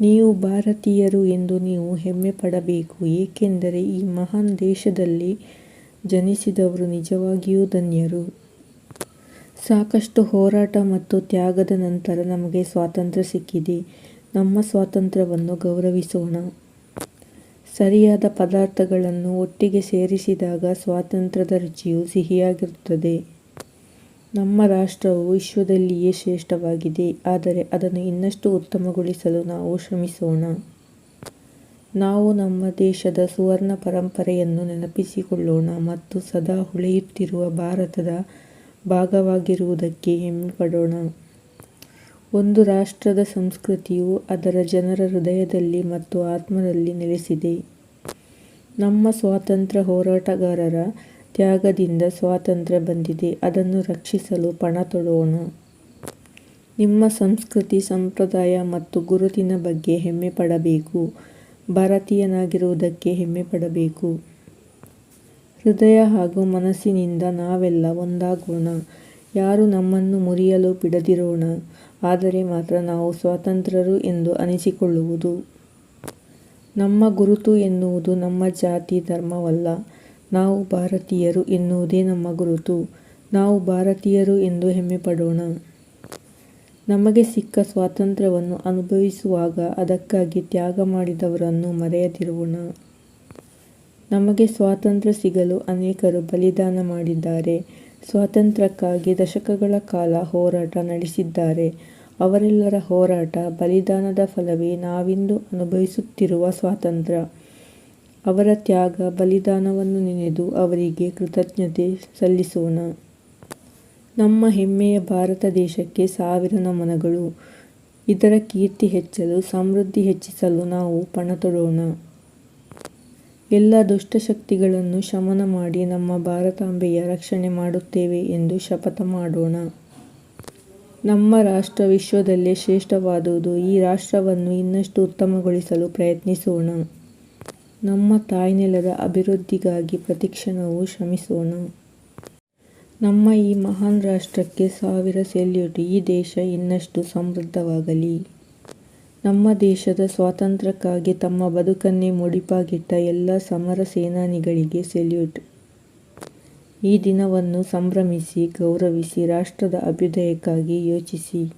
ನೀವು ಭಾರತೀಯರು ಎಂದು ನೀವು ಹೆಮ್ಮೆಪಡಬೇಕು, ಏಕೆಂದರೆ ಈ ಮಹಾನ್ ದೇಶದಲ್ಲಿ ಜನಿಸಿದವರು ನಿಜವಾಗಿಯೂ ಧನ್ಯರು. ಸಾಕಷ್ಟು ಹೋರಾಟ ಮತ್ತು ತ್ಯಾಗದ ನಂತರ ನಮಗೆ ಸ್ವಾತಂತ್ರ್ಯ ಸಿಕ್ಕಿದೆ. ನಮ್ಮ ಸ್ವಾತಂತ್ರ್ಯವನ್ನು ಗೌರವಿಸೋಣ. ಸರಿಯಾದ ಪದಾರ್ಥಗಳನ್ನು ಒಟ್ಟಿಗೆ ಸೇರಿಸಿದಾಗ ಸ್ವಾತಂತ್ರ್ಯದ ರುಚಿಯು ಸಿಹಿಯಾಗಿರುತ್ತದೆ. ನಮ್ಮ ರಾಷ್ಟ್ರವು ವಿಶ್ವದಲ್ಲಿಯೇ ಶ್ರೇಷ್ಠವಾಗಿದೆ, ಆದರೆ ಅದನ್ನು ಇನ್ನಷ್ಟು ಉತ್ತಮಗೊಳಿಸಲು ನಾವು ಶ್ರಮಿಸೋಣ. ನಾವು ನಮ್ಮ ದೇಶದ ಸುವರ್ಣ ಪರಂಪರೆಯನ್ನು ನೆನಪಿಸಿಕೊಳ್ಳೋಣ ಮತ್ತು ಸದಾ ಹೊಳೆಯುತ್ತಿರುವ ಭಾರತದ ಭಾಗವಾಗಿರುವುದಕ್ಕೆ ಹೆಮ್ಮೆಪಡೋಣ. ಒಂದು ರಾಷ್ಟ್ರದ ಸಂಸ್ಕೃತಿಯು ಅದರ ಜನರ ಹೃದಯದಲ್ಲಿ ಮತ್ತು ಆತ್ಮದಲ್ಲಿ ನೆಲೆಸಿದೆ. ನಮ್ಮ ಸ್ವಾತಂತ್ರ್ಯ ಹೋರಾಟಗಾರರ ತ್ಯಾಗದಿಂದ ಸ್ವಾತಂತ್ರ್ಯ ಬಂದಿದೆ ಅದನ್ನು ರಕ್ಷಿಸಲು ಪಣ ತೊಡೋಣ ನಿಮ್ಮ ಸಂಸ್ಕೃತಿ, ಸಂಪ್ರದಾಯ ಮತ್ತು ಗುರುತಿನ ಬಗ್ಗೆ ಹೆಮ್ಮೆಪಡಬೇಕು. ಭಾರತೀಯನಾಗಿರುವುದಕ್ಕೆ ಹೆಮ್ಮೆಪಡಬೇಕು. ಹೃದಯ ಹಾಗೂ ಮನಸ್ಸಿನಿಂದ ನಾವೆಲ್ಲ ಒಂದಾಗೋಣ. ಯಾರು ನಮ್ಮನ್ನು ಮುರಿಯಲು ಬಿಡದಿರೋಣ ಆದರೆ ಮಾತ್ರ ನಾವು ಸ್ವಾತಂತ್ರ್ಯರು ಎಂದು ಅನಿಸಿಕೊಳ್ಳುವುದು. ನಮ್ಮ ಗುರುತು ಎನ್ನುವುದು ನಮ್ಮ ಜಾತಿ ಧರ್ಮವಲ್ಲ ನಾವು ಭಾರತೀಯರು ಎನ್ನುವುದೇ ನಮ್ಮ ಗುರುತು. ನಾವು ಭಾರತೀಯರು ಎಂದು ಹೆಮ್ಮೆಪಡೋಣ. ನಮಗೆ ಸಿಕ್ಕ ಸ್ವಾತಂತ್ರ್ಯವನ್ನು ಅನುಭವಿಸುವಾಗ ಅದಕ್ಕಾಗಿ ತ್ಯಾಗ ಮಾಡಿದವರನ್ನು ಮರೆಯದಿರೋಣ. ನಮಗೆ ಸ್ವಾತಂತ್ರ್ಯ ಸಿಗಲು ಅನೇಕರು ಬಲಿದಾನ ಮಾಡಿದ್ದಾರೆ. ಸ್ವಾತಂತ್ರ್ಯಕ್ಕಾಗಿ ದಶಕಗಳ ಕಾಲ ಹೋರಾಟ ನಡೆಸಿದ್ದಾರೆ. ಅವರೆಲ್ಲರ ಹೋರಾಟ, ಬಲಿದಾನದ ಫಲವೇ ನಾವಿಂದು ಅನುಭವಿಸುತ್ತಿರುವ ಸ್ವಾತಂತ್ರ್ಯ. ಅವರ ತ್ಯಾಗ, ಬಲಿದಾನವನ್ನು ನೆನೆದು ಅವರಿಗೆ ಕೃತಜ್ಞತೆ ಸಲ್ಲಿಸೋಣ. ನಮ್ಮ ಹೆಮ್ಮೆಯ ಭಾರತ ದೇಶಕ್ಕೆ ಸಾವಿರ ನಮನಗಳು. ಇದರ ಕೀರ್ತಿ ಹೆಚ್ಚಲು, ಸಮೃದ್ಧಿ ಹೆಚ್ಚಿಸಲು ನಾವು ಪಣ ತೊಡೋಣ ಎಲ್ಲ ದುಷ್ಟಶಕ್ತಿಗಳನ್ನು ಶಮನ ಮಾಡಿ ನಮ್ಮ ಭಾರತಾಂಬೆಯ ರಕ್ಷಣೆ ಮಾಡುತ್ತೇವೆ ಎಂದು ಶಪಥ ಮಾಡೋಣ. ನಮ್ಮ ರಾಷ್ಟ್ರ ವಿಶ್ವದಲ್ಲೇ ಶ್ರೇಷ್ಠವಾದುದು ಈ ರಾಷ್ಟ್ರವನ್ನು ಇನ್ನಷ್ಟು ಉತ್ತಮಗೊಳಿಸಲು ಪ್ರಯತ್ನಿಸೋಣ. ನಮ್ಮ ತಾಯ್ನೆಲದ ಅಭಿವೃದ್ಧಿಗಾಗಿ ಪ್ರತಿಕ್ಷಣವೂ ಶ್ರಮಿಸೋಣ. ನಮ್ಮ ಈ ಮಹಾನ್ ರಾಷ್ಟ್ರಕ್ಕೆ ಸಾವಿರ ಸೆಲ್ಯೂಟ್ ಈ ದೇಶ ಇನ್ನಷ್ಟು ಸಮೃದ್ಧವಾಗಲಿ. ನಮ್ಮ ದೇಶದ ಸ್ವಾತಂತ್ರ್ಯಕ್ಕಾಗಿ ತಮ್ಮ ಬದುಕನ್ನೇ ಮುಡಿಪಾಗಿಟ್ಟ ಎಲ್ಲ ಸಮರ ಸೇನಾನಿಗಳಿಗೆ ಸೆಲ್ಯೂಟ್. ಈ ದಿನವನ್ನು ಸಂಭ್ರಮಿಸಿ, ಗೌರವಿಸಿ, ರಾಷ್ಟ್ರದ ಅಭ್ಯುದಯಕ್ಕಾಗಿ ಯೋಚಿಸಿ.